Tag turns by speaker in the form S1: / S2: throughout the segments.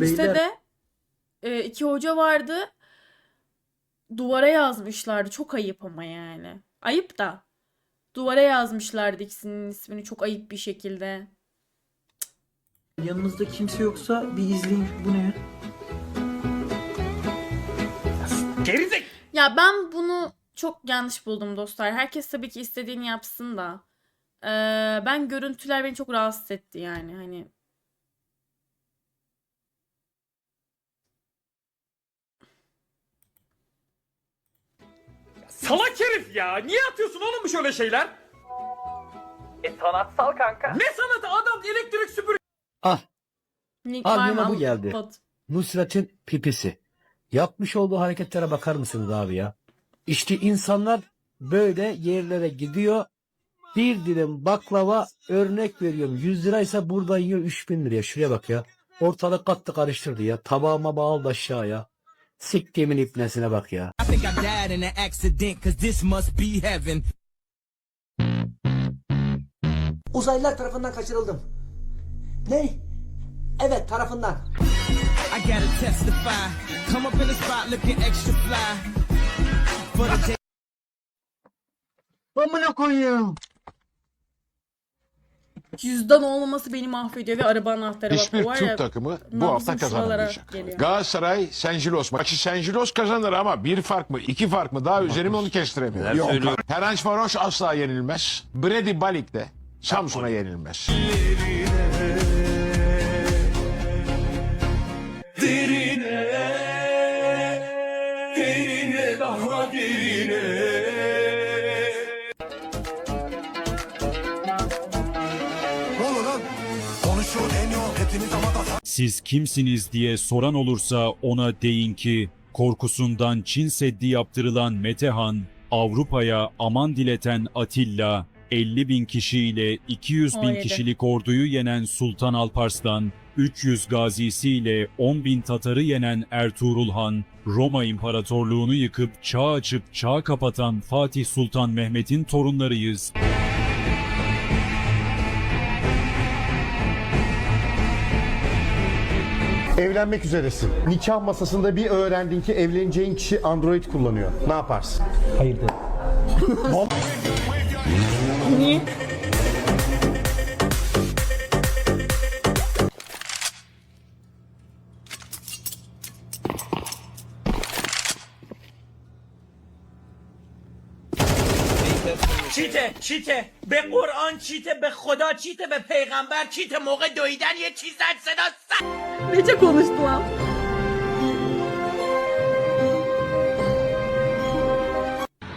S1: lisede e, iki hoca vardı. Duvara yazmışlardı. Çok ayıp ama yani. Ayıp da. Duvara yazmışlardı ikisinin ismini çok ayıp bir şekilde.
S2: Yanınızda kimse yoksa bir izleyin. Bu ne?
S1: Ya ben bunu çok yanlış buldum dostlar. Herkes tabii ki istediğini yapsın da. Ee, ben görüntüler beni çok rahatsız etti yani. Hani
S3: Salak herif ya. Niye atıyorsun oğlum bu şöyle şeyler?
S4: E sanatsal kanka.
S3: Ne sanatı adam elektrik süpürüyor.
S5: Ah
S1: Nick
S5: Aklıma bu geldi.
S1: Bot.
S5: Nusret'in pipisi. Yapmış olduğu hareketlere bakar mısınız abi ya? İşte insanlar böyle yerlere gidiyor. Bir dilim baklava örnek veriyorum. 100 liraysa buradan yiyor 3000 liraya. Şuraya bak ya. Ortalık kattı karıştırdı ya. Tabağıma bağlı aşağıya. Siktiğimin ipnesine bak ya.
S6: I think I died in an accident, cause this must be heaven.
S7: Uzaylılar tarafından kaçırıldım. Ne? Evet tarafından.
S6: I gotta testify. Come up in the spot looking extra fly. For the
S5: Amına koyayım.
S1: Cüzdan olmaması beni mahvediyor ve araba anahtarı bak.
S8: Hiçbir
S1: O var ya,
S8: Türk takımı bu hafta kazanamayacak.
S1: geliyor.
S8: Galatasaray, Senjilos maçı Senjilos kazanır ama bir fark mı, iki fark mı daha üzerime onu kestiremiyorum. Yok. Ferenc Varoş asla yenilmez. Brady Balik de Samsun'a yenilmez.
S9: Siz kimsiniz diye soran olursa ona deyin ki korkusundan Çin Seddi yaptırılan Metehan, Avrupa'ya aman dileten Atilla, 50 bin kişiyle 200 bin
S1: 17.
S9: kişilik orduyu yenen Sultan Alparslan, 300 gazisiyle 10 bin Tatarı yenen Ertuğrul Han, Roma İmparatorluğunu yıkıp çağ açıp çağ kapatan Fatih Sultan Mehmet'in torunlarıyız.
S10: Evlenmek üzeresin. Nikah masasında bir öğrendin ki evleneceğin kişi Android kullanıyor. Ne yaparsın?
S2: Hayırdır?
S1: Niye?
S3: چیته چیته به قرآن چیته به خدا چیته به پیغمبر چیته موقع دویدن یه چیز زد صدا س-
S1: Nece konuştu lan?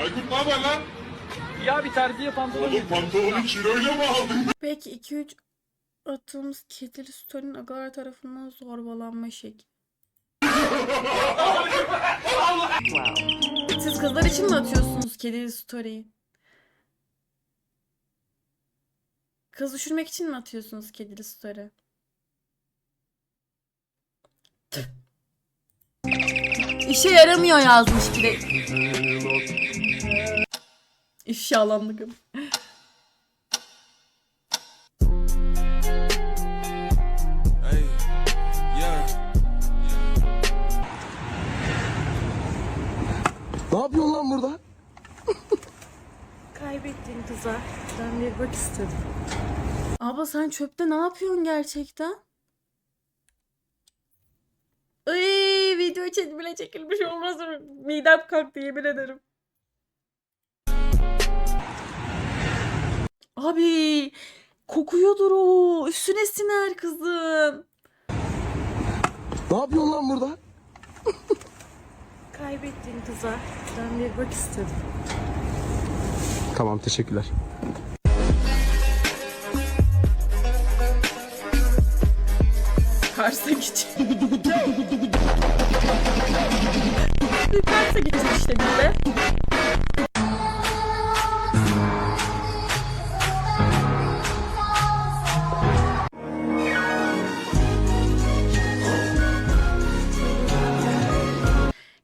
S8: Aykut ne haber lan?
S3: Ya bir terziye pantolon
S8: Pantolonu kiloyla mı aldın?
S1: Peki 2-3 attığımız kedili story'nin agalar tarafından zorbalanma şekli. Siz kızlar için mi atıyorsunuz kedili story'yi? Kız düşürmek için mi atıyorsunuz kedili story? İşe yaramıyor yazmış bir de. İfşalandık. Bak istedim. Abla sen çöpte ne yapıyorsun gerçekten? Ay video için bile çekilmiş olmaz. Midem kalktı yemin ederim. Abi kokuyordur o. Üstüne siner kızım.
S7: Ne yapıyorsun lan burada?
S1: Kaybettiğin kıza ben bir bak istedim.
S10: Tamam teşekkürler.
S1: Kars'a gidecek. Kars'a gidecek işte bir de.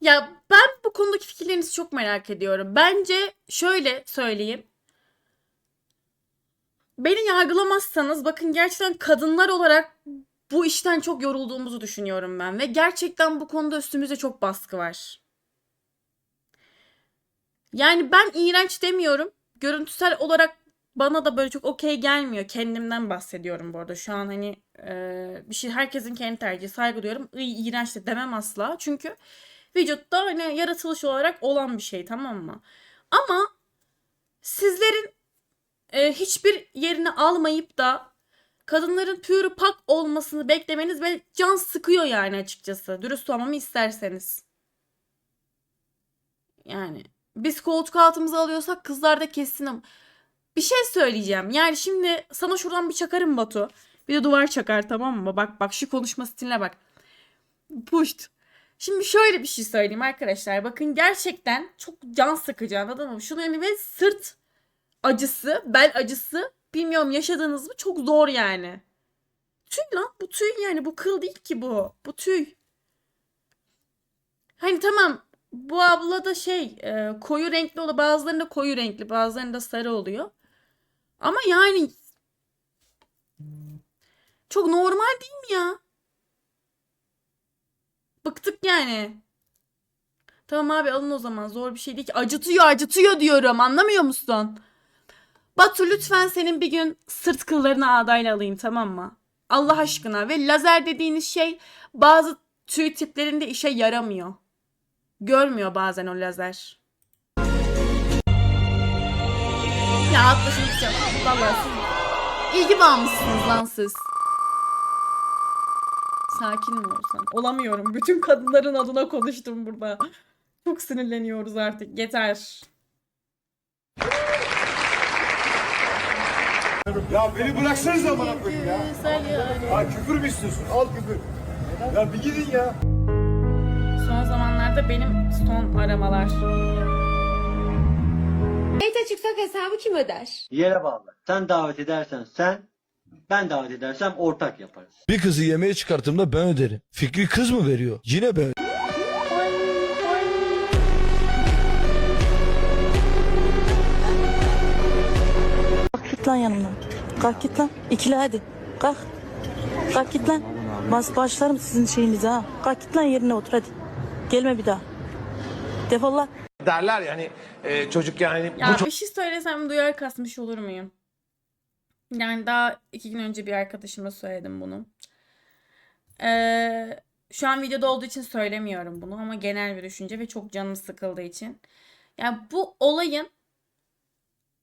S1: Ya ben bu konudaki fikirlerinizi çok merak ediyorum. Bence şöyle söyleyeyim. Beni yargılamazsanız bakın gerçekten kadınlar olarak bu işten çok yorulduğumuzu düşünüyorum ben ve gerçekten bu konuda üstümüze çok baskı var. Yani ben iğrenç demiyorum. Görüntüsel olarak bana da böyle çok okey gelmiyor. Kendimden bahsediyorum bu arada. Şu an hani e, bir şey herkesin kendi tercihi saygı duyuyorum. İyi, iğrenç de demem asla. Çünkü vücutta hani yaratılış olarak olan bir şey tamam mı? Ama sizlerin e, hiçbir yerini almayıp da kadınların pürü pak olmasını beklemeniz ve can sıkıyor yani açıkçası. Dürüst olmamı isterseniz. Yani biz koltuk altımıza alıyorsak kızlar da kesin ama- bir şey söyleyeceğim. Yani şimdi sana şuradan bir çakarım Batu. Bir de duvar çakar tamam mı? Bak bak şu konuşma stiline bak. Puşt. Şimdi şöyle bir şey söyleyeyim arkadaşlar. Bakın gerçekten çok can sıkıcı anladın mı? Şunu yani ve sırt acısı, bel acısı bilmiyorum yaşadınız mı? Çok zor yani. Tüy lan bu tüy yani bu kıl değil ki bu. Bu tüy. Hani tamam bu abla da şey e, koyu renkli oluyor. Bazılarında koyu renkli bazılarında sarı oluyor. Ama yani çok normal değil mi ya? Bıktık yani. Tamam abi alın o zaman zor bir şey değil ki. Acıtıyor acıtıyor diyorum anlamıyor musun? Batu lütfen senin bir gün sırt kıllarını ağdayla alayım tamam mı? Allah aşkına ve lazer dediğiniz şey bazı tüy tiplerinde işe yaramıyor. Görmüyor bazen o lazer. Ya atlaşın gideceğim. Vallahi siz ilgi bağımlısınız lan siz. Sakin mi olsan? Olamıyorum. Bütün kadınların adına konuştum burada. Çok sinirleniyoruz artık. Yeter.
S11: Ya beni bıraksanıza bana koyayım ya. Ha küfür mü istiyorsun? Al küfür. Ya bir gidin ya.
S1: Son zamanlarda benim son aramalar.
S12: Date çıksak hesabı kim öder?
S13: Yere bağlı. Sen davet edersen sen, ben davet edersem ortak yaparız.
S14: Bir kızı yemeğe çıkarttığımda ben öderim. Fikri kız mı veriyor? Yine ben
S15: git lan yanımdan. Kalk git lan. İkili hadi. Kalk. Kalk git lan. Bas başlarım sizin şeyinize ha. Kalk git lan yerine otur hadi. Gelme bir daha. Defol lan.
S16: Derler yani e, çocuk yani
S1: Ya bir şey söylesem duyar kasmış olur muyum? Yani daha iki gün önce bir arkadaşıma söyledim bunu. Ee, şu an videoda olduğu için söylemiyorum bunu ama genel bir düşünce ve çok canım sıkıldığı için. Yani bu olayın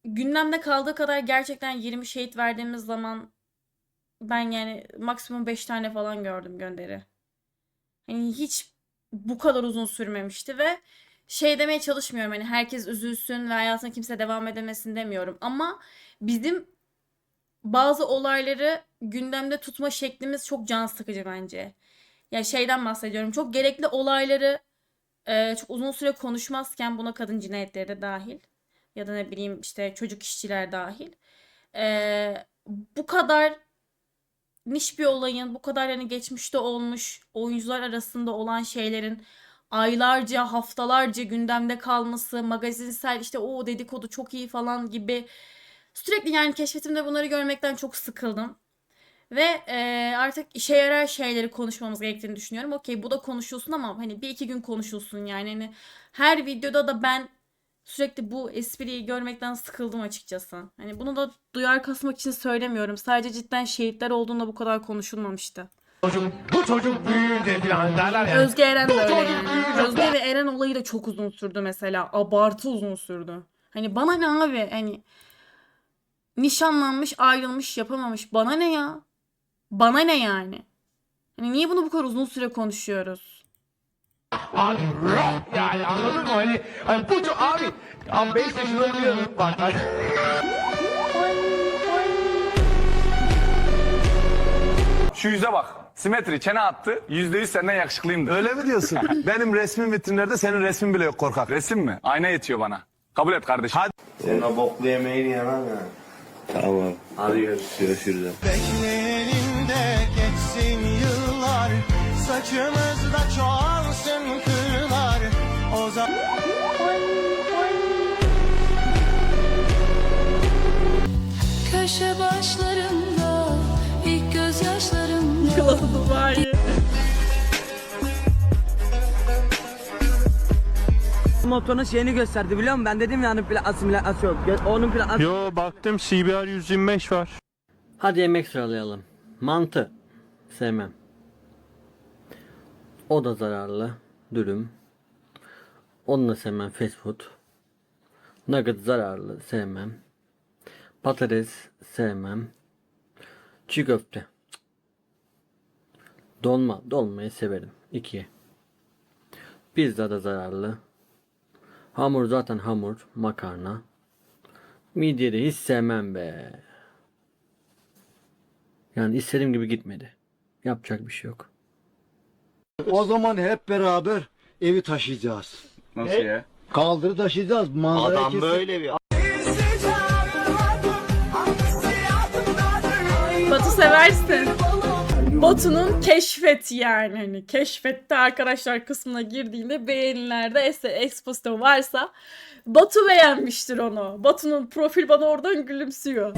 S1: gündemde kaldığı kadar gerçekten 20 şehit verdiğimiz zaman ben yani maksimum 5 tane falan gördüm gönderi. Hani hiç bu kadar uzun sürmemişti ve şey demeye çalışmıyorum hani herkes üzülsün ve hayatına kimse devam edemesin demiyorum ama bizim bazı olayları gündemde tutma şeklimiz çok can sıkıcı bence. Ya şeyden bahsediyorum. Çok gerekli olayları e, çok uzun süre konuşmazken buna kadın cinayetleri de dahil ya da ne bileyim işte çocuk işçiler dahil. E, bu kadar niş bir olayın bu kadar hani geçmişte olmuş oyuncular arasında olan şeylerin aylarca, haftalarca gündemde kalması, magazinsel işte o dedikodu çok iyi falan gibi sürekli yani keşfetimde bunları görmekten çok sıkıldım. Ve e, artık işe yarar şeyleri konuşmamız gerektiğini düşünüyorum. Okey bu da konuşulsun ama hani bir iki gün konuşulsun yani. Hani her videoda da ben sürekli bu espriyi görmekten sıkıldım açıkçası. Hani bunu da duyar kasmak için söylemiyorum. Sadece cidden şehitler olduğunda bu kadar konuşulmamıştı.
S16: bu çocuk büyüyünce falan derler yani.
S1: Özge Eren de öyle yani. Özge ve Eren olayı da çok uzun sürdü mesela. Abartı uzun sürdü. Hani bana ne abi? Hani nişanlanmış, ayrılmış, yapamamış. Bana ne ya? Bana ne yani? Hani niye bunu bu kadar uzun süre konuşuyoruz?
S16: Abi rock yani anladın mı? Hani, hani bu abi. Abi 5 yaşında biliyorum bak. hani-
S17: Şu yüze bak. Simetri çene attı. Yüzde yüz senden yakışıklıyımdır.
S11: Öyle mi diyorsun? Benim resmim vitrinlerde senin resmin bile yok korkak.
S17: Resim mi? Ayna yetiyor bana. Kabul et kardeşim. Hadi.
S13: Senin o boklu yemeğini yemem ya. Tamam. Hadi görüşürüz.
S14: Beklerinde geçsin yıllar Saçımızda çoğalsın kırlar O zaman
S12: Köşe başlarında ilk gözyaşlarımda
S1: Klası Dubai.
S16: Motorun şeyini gösterdi biliyor musun? Ben dedim yani asimilasyon. Onun plasyon.
S11: Yo baktım CBR 125 var.
S16: Hadi yemek sıralayalım. Mantı. Sevmem. O da zararlı. Dürüm. Onu da sevmem. Fast food. Nugget zararlı. Sevmem. Patates. Sevmem. Çiğ köfte. Dolma. Dolmayı severim. 2. Pizza da zararlı. Hamur zaten hamur. Makarna. Midye hiç sevmem be. Yani istediğim gibi gitmedi. Yapacak bir şey yok.
S11: O zaman hep beraber evi taşıyacağız.
S17: Nasıl ya?
S11: Kaldırı taşıyacağız. Manzara
S13: Adam böyle bir
S1: Batu seversin. Batu'nun keşfet yani. Hani keşfette arkadaşlar kısmına girdiğinde beğenilerde es- Expo'sta varsa Batu beğenmiştir onu. Batu'nun profil bana oradan gülümsüyor.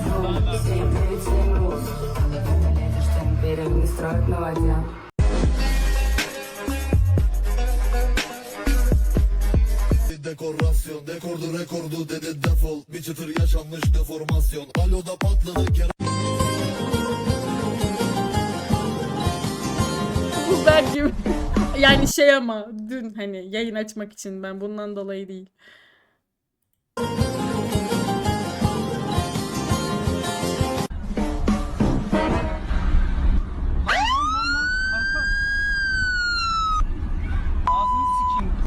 S14: Dekorasyon dekordu rekordu dedi defol Bir çıtır yaşanmış deformasyon Aloda patladı
S1: Bu ben gibi. Yani şey ama dün hani yayın açmak için ben bundan dolayı değil.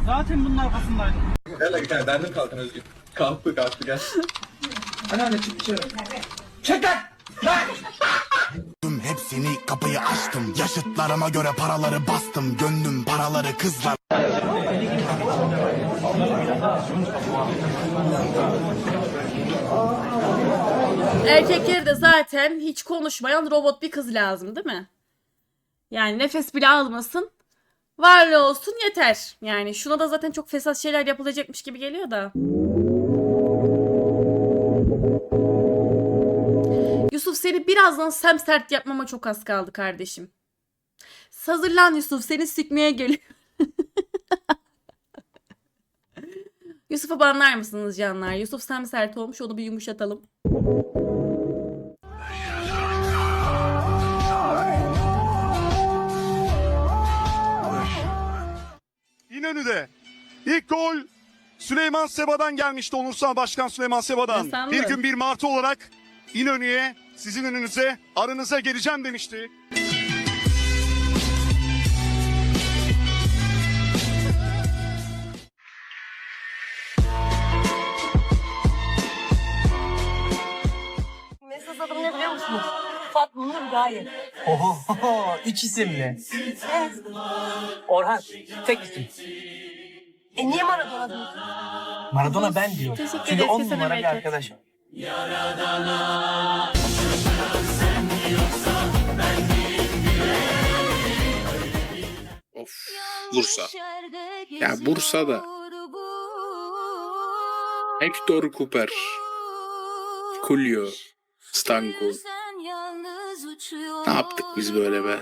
S16: Zaten bunun arkasındaydım.
S14: Hepsini kapıyı açtım. Yaşıtlarıma göre paraları bastım. Gönlüm paraları kızlar.
S1: Erkekleri de zaten hiç konuşmayan robot bir kız lazım değil mi? Yani nefes bile almasın. Varlığı olsun yeter. Yani şuna da zaten çok fesat şeyler yapılacakmış gibi geliyor da. Yusuf seni birazdan semsert yapmama çok az kaldı kardeşim. Hazırlan Yusuf seni sikmeye geliyor. Yusuf'u banlar mısınız canlar? Yusuf semsert olmuş onu bir yumuşatalım.
S11: İnönü'de ilk gol Süleyman Seba'dan gelmişti Onursal Başkan Süleyman Seba'dan. Bir gün bir martı olarak İnönü'ye sizin önünüze aranıza geleceğim demişti.
S16: Gaye. Oho, üç isimli. Orhan, tek isim. E niye Maradona diyorsun? Maradona ben diyor.
S1: Teşekkür
S16: Çünkü
S1: ederiz,
S16: on numara bir arkadaşım.
S8: Bursa. Ya Bursa'da Hector Cooper, Julio, Stanko. Ne yaptık biz böyle be?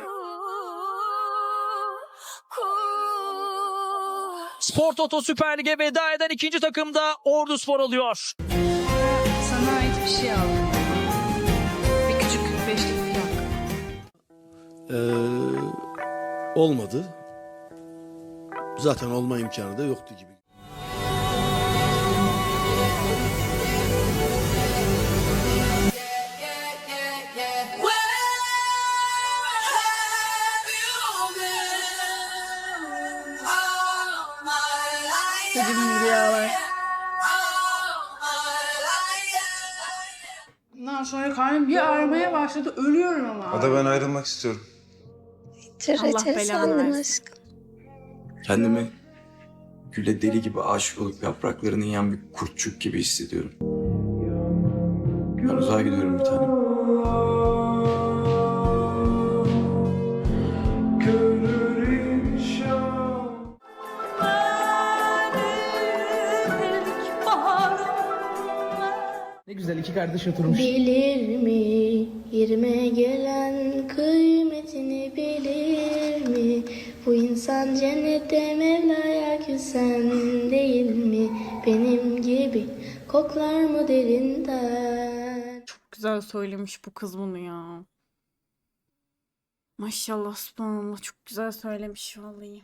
S16: Spor Toto Süper Lig'e veda eden ikinci takımda Ordu Spor oluyor.
S12: Sana ait bir şey aldım. Bir küçük beşlik plak.
S11: olmadı. Zaten olma imkanı da yoktu gibi.
S1: Çocuğum gibi yağlar.
S12: Bundan sonra karnım bir ağrımaya başladı. Ölüyorum ama.
S14: ben ayrılmak istiyorum.
S1: Allah belanı versin.
S18: Kendimi güle deli gibi aşık olup yapraklarını yiyen bir kurtçuk gibi hissediyorum. Ben uzağa gidiyorum bir tanem.
S16: Güzel iki kardeş oturmuş.
S12: Bilir mi yerime gelen kıymetini bilir mi? Bu insan cennette Mevla'ya küsen değil mi? Benim gibi koklar mı derinden?
S1: Çok güzel söylemiş bu kız bunu ya. Maşallah subhanallah çok güzel söylemiş vallahi.